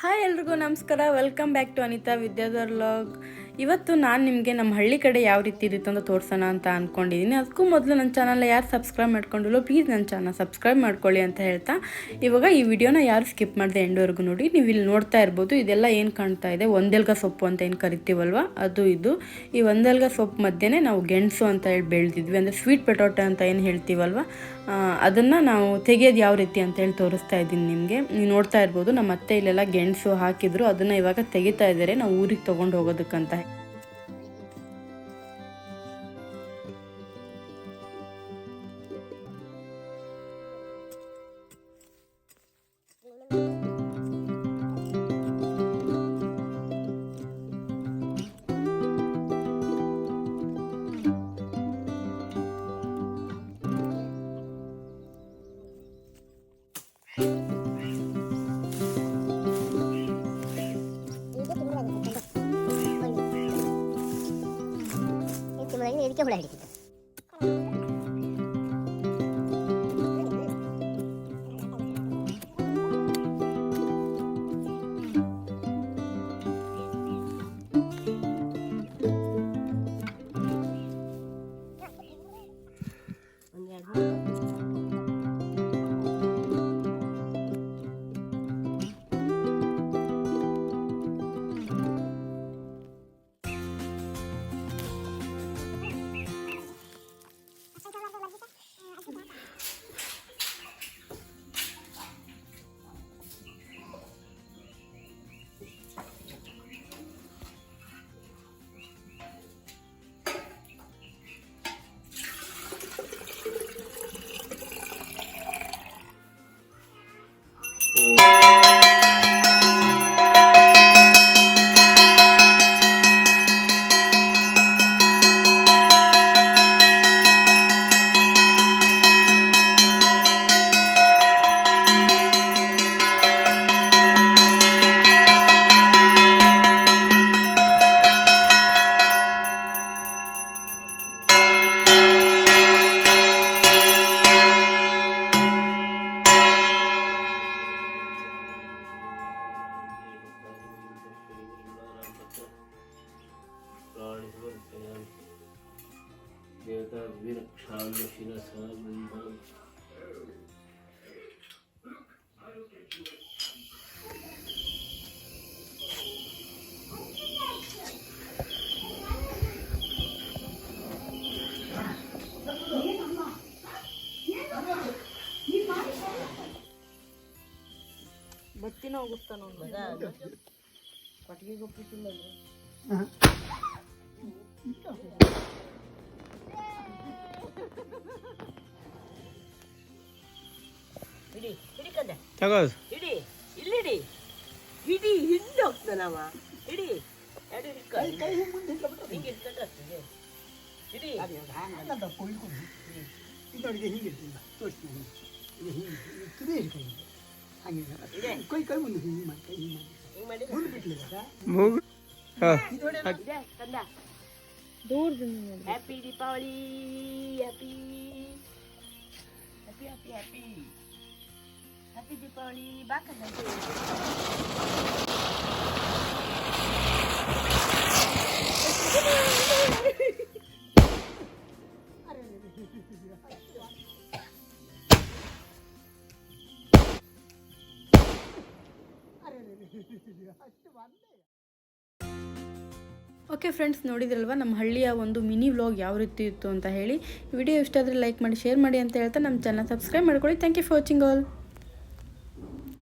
Hi ಎಲ್ರಿಗೂ ನಮಸ್ಕಾರ. Welcome back to Anita Vidyadhar vlog ಇವತ್ತು ನಾನು ನಿಮಗೆ ನಮ್ಮ ಹಳ್ಳಿ ಕಡೆ ಯಾವ ರೀತಿ ಇರುತ್ತೆ ಅಂತ ತೋರಿಸೋಣ ಅಂತ ಅಂದ್ಕೊಂಡಿದ್ದೀನಿ ಅದಕ್ಕೂ ಮೊದಲು ನನ್ನ ಚಾನಲ್ನ ಯಾರು ಸಬ್ಸ್ಕ್ರೈಬ್ ಮಾಡ್ಕೊಂಡಿಲ್ಲೋ ಪ್ಲೀಸ್ ನನ್ನ ಚಾನಲ್ ಸಬ್ಸ್ಕ್ರೈಬ್ ಮಾಡ್ಕೊಳ್ಳಿ ಅಂತ ಹೇಳ್ತಾ, ಇವಾಗ ಈ ವಿಡಿಯೋನ ಯಾರು ಸ್ಕಿಪ್ ಮಾಡಿದೆ ಎಂಡವರೆಗೂ ನೋಡಿ, ನೀವು ಇಲ್ಲಿ ನೋಡ್ತಾ ಇರ್ಬೋದು, ಇದೆಲ್ಲ ಏನು ಕಾಣ್ತಾ ಇದೆ, ಒಂದೆಲ್ಗ ಸೊಪ್ಪು ಅಂತ ಏನು ಕರಿತೀವಲ್ವ, ಅದು ಇದು. ಈ ಒಂದೆಲ್ಗ ಸೊಪ್ಪು ಮಧ್ಯೆ ನಾವು ಗೆಣಸು ಅಂತ ಹೇಳಿ ಬೆಳೆದಿದ್ವಿ, ಅಂದರೆ ಸ್ವೀಟ್ ಪೊಟೊಟೊ ಅಂತ ಏನು ಹೇಳ್ತೀವಲ್ವ ಅದನ್ನು ನಾವು ತೆಗೆಯೋದು ಯಾವ ರೀತಿ ಅಂತ ಹೇಳಿ ತೋರಿಸ್ತಾ ಇದ್ದೀನಿ ನಿಮಗೆ. ನೀವು ನೋಡ್ತಾ ಇರ್ಬೋದು ನಮ್ಮ ಅತ್ತೆ ಇಲ್ಲೆಲ್ಲ ಗೆಣಸು ಹಾಕಿದ್ರು, ಅದನ್ನು ಇವಾಗ ತೆಗಿತಾ ಇದ್ದಾರೆ ನಾವು ಊರಿಗೆ ತೊಗೊಂಡು ಹೋಗೋದಕ್ಕಂತ. ഇരിക്കും ഇവിടെ ഇരിക്കും selam. Gerda bir çağın başına sana bundan ಬತ್ತಿನ ಹೋಗುತ್ತಾನ ಒಂದು ಕೊಟ್ಟಿಗೆ ಗೊಪ್ಪಿಸಿಲ್ಲ ತಗೋದು ಹಿಡಿ ಇಲ್ಲಿಡಿ. ಹಿಡಿ ಹಿಂದೆ ಹೋಗ್ತಾನವ ಹಿಡಿ ಕೈ ಮುಂದೆ ಹಿಂಗೆ ಇಡಿ. ಹಿಂಗೆ. ಇದೊಳಗೆ ಹೀಗೆ ತೋರಿಸ್ತೀನಿ ಇದು ಹಿಂಗೆ ತುದಿ ಹಿಡ್ಕೊಂಡು ಹಾಗೆ ಕೈ ಕೈ ಮುಂದೆ ಹಿಂಗೆ ಮಾಡಿ ಕೈ ಹಿಂಗೆ ಮಾಡಿ. ಮುಂದೆ ಬಿಟ್ಲಿಲ್ಲ ಮೂಗು ಹಾಂ. ಇದೆ ಕಂದ Turun, happy di poli, happy happy, happy. Happy, happy di poli, bahkan nanti. Okay friends ನೋಡಿದ್ರಲ್ವ? ನಮ್ಮ ಹಳ್ಳಿಯ ಒಂದು ಮಿನಿ ವ್ಲಾಗ್ ಯಾವ ರೀತಿ ಇತ್ತು ಅಂತ ಹೇಳಿ. ವಿಡಿಯೋ ಇಷ್ಟ ಲೈಕ್ ಮಾಡಿ ಶೇರ್ ಮಾಡಿ ಅಂತ ಹೇಳ್ತಾ ನಮ್ಮ ಚಾನಲ್ ಸಬ್ಸ್ಕ್ರೈಬ್ ಮಾಡ್ಕೊಳ್ಳಿ. Thank you for watching all